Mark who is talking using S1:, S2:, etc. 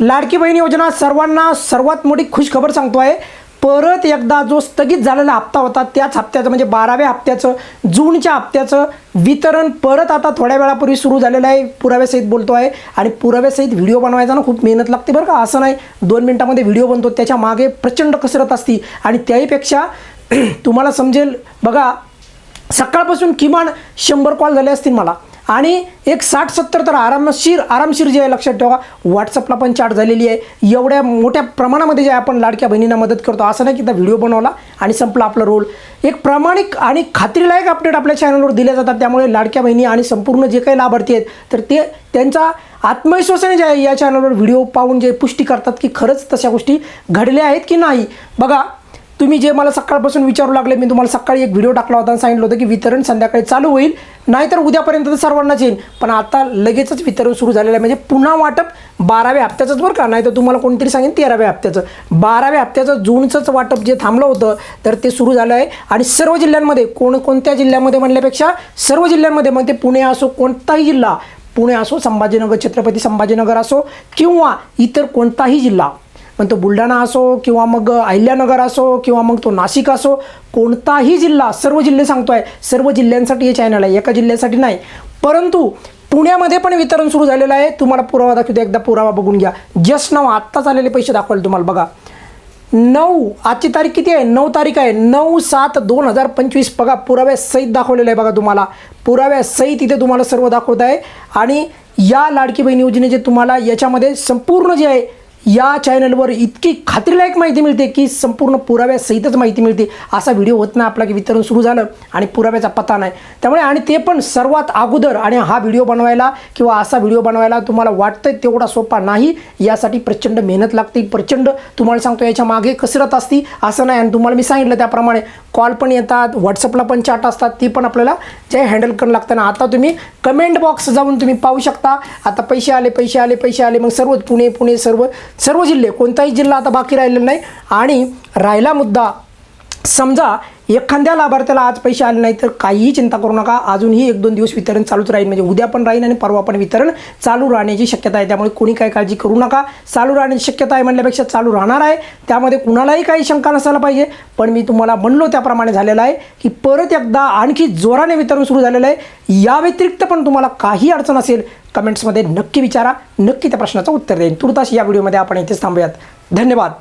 S1: लाडकी बहीण योजना सर्वांना सर्वात मोठी खुशखबर सांगतो आहे. परत एकदा जो स्थगित झालेला हप्ता होता त्याच हप्त्याचं म्हणजे बाराव्या हप्त्याचं जूनच्या हप्त्याचं वितरण परत आता थोड्या वेळापूर्वी सुरू झालेलं आहे. पुराव्यासहित बोलतो आहे आणि पुराव्यासहित व्हिडिओ बनवायचा ना खूप मेहनत लागते बरं का. असं नाही दोन मिनटामध्ये व्हिडिओ बनतो त्याच्यामागे प्रचंड कसरत असती. आणि त्याहीपेक्षा तुम्हाला समजेल बघा सकाळपासून किमान शंभर कॉल झाले असतील मला. आणि एक साठ सत्तर तर आरामशीर आरामशीर जे आहे लक्षात ठेवा. व्हॉट्सअपला पण चाट झालेली आहे. एवढ्या मोठ्या प्रमाणामध्ये जे आपण लाडक्या बहिणींना मदत करतो असं नाही की त्या व्हिडिओ बनवला आणि संपला आपला रोल. एक प्रामाणिक आणि खात्रीलायक अपडेट आपल्या चॅनलवर दिले जातात. त्यामुळे लाडक्या बहिणी आणि संपूर्ण जे काही लाभार्थी आहेत तर ते त्यांचा आत्मविश्वासाने जे आहे या चॅनलवर व्हिडिओ पाहून जे पुष्टी करतात की खरंच तशा गोष्टी घडल्या आहेत की नाही. बघा तुम्ही जे मला सकाळपासून विचारू लागले मी तुम्हाला सकाळी एक व्हिडिओ टाकला होता आणि सांगितलं होतं की वितरण संध्याकाळी चालू होईल. नाहीतर उद्यापर्यंत तर सर्वांनाच येईल. पण आता लगेचच वितरण सुरू झालेलं आहे. म्हणजे पुन्हा वाटप बाराव्या हप्त्याचंच बरं का? नाही तर तुम्हाला कोणतरी सांगेन तेराव्या हप्त्याचं. बाराव्या हप्त्याचं जूनचंच वाटप जे थांबलं होतं तर ते सुरू झालं आहे. आणि सर्व जिल्ह्यांमध्ये कोणकोणत्या जिल्ह्यामध्ये म्हणल्यापेक्षा सर्व जिल्ह्यांमध्ये मग ते पुणे असो कोणताही जिल्हा पुणे असो संभाजीनगर छत्रपती संभाजीनगर असो किंवा इतर कोणताही जिल्हा मग तो बुलढाणा असो किंवा मग अहिल्यानगर असो किंवा मग तो नाशिक असो कोणताही जिल्हा सर्व जिल्हे सांगतोय सर्व जिल्ह्यांसाठी हे चॅनल आहे एका जिल्ह्यासाठी नाही. परंतु पुण्यामध्ये पण वितरण सुरू झालेलं आहे. तुम्हाला पुरावा दाखवतो एकदा पुरावा बघून घ्या. जस्ट नाव आत्ताच आलेले पैसे दाखवायला तुम्हाला बघा. नऊ आजची तारीख किती आहे? नऊ तारीख आहे. नऊ सात दोन हजार पंचवीस. बघा पुराव्या सहित दाखवलेलं आहे बघा तुम्हाला. पुराव्या सहित इथे तुम्हाला सर्व दाखवत आहे. आणि या लाडकी बहीण योजनेचे तुम्हाला याच्यामध्ये संपूर्ण जे आहे या चॅनलवर इतकी खात्रीलायक माहिती मिळते की संपूर्ण पुराव्यासहितच माहिती मिळते. असा व्हिडिओ होत नाही आपला की वितरण सुरू झालं आणि पुराव्याचा पत्ता नाही. त्यामुळे आणि ते पण सर्वात अगोदर आणि हा व्हिडिओ बनवायला किंवा असा व्हिडिओ बनवायला तुम्हाला वाटतंय तेवढा सोपा नाही. यासाठी प्रचंड मेहनत लागते प्रचंड तुम्हाला सांगतो याच्या मागे कसरत असती असं नाही. आणि तुम्हाला मी सांगितलं त्याप्रमाणे कॉल पण येतात व्हॉट्सअपला पण चाट असतात ती पण आपल्याला जे हँडल करणं लागतं. ना आता तुम्ही कमेंट बॉक्स जाऊन तुम्ही पाहू शकता. आता पैसे आले पैसे आले पैसे आले. मग सर्व पुणे पुणे सर्व सर्व जिल्हे कोणताही जिल्हा आता बाकी राहिलेला नाही. आणि राहिला मुद्दा समजा एखाद्या लाभार्थ्याला आज पैसे आले नाही तर काहीही चिंता करू नका. अजूनही एक दोन दिवस वितरण चालूच राहील. म्हणजे उद्या पण राहील आणि परवा पण वितरण चालू राहण्याची शक्यता आहे. त्यामुळे कोणी काही काळजी करू नका. चालू राहण्याची शक्यता आहे म्हणल्यापेक्षा चालू राहणार आहे. त्यामध्ये कुणालाही काही शंका नसायला पाहिजे. पण मी तुम्हाला म्हणलो त्याप्रमाणे झालेलं आहे की परत एकदा आणखी जोराने वितरण सुरू झालेलं आहे. या व्यतिरिक्त पण तुम्हाला काही अडचण असेल कमेंट्समध्ये नक्की विचारा. नक्की त्या प्रश्नाचं उत्तर देईन. तुर्तास या व्हिडिओमध्ये आपण इथेच थांबूयात. धन्यवाद.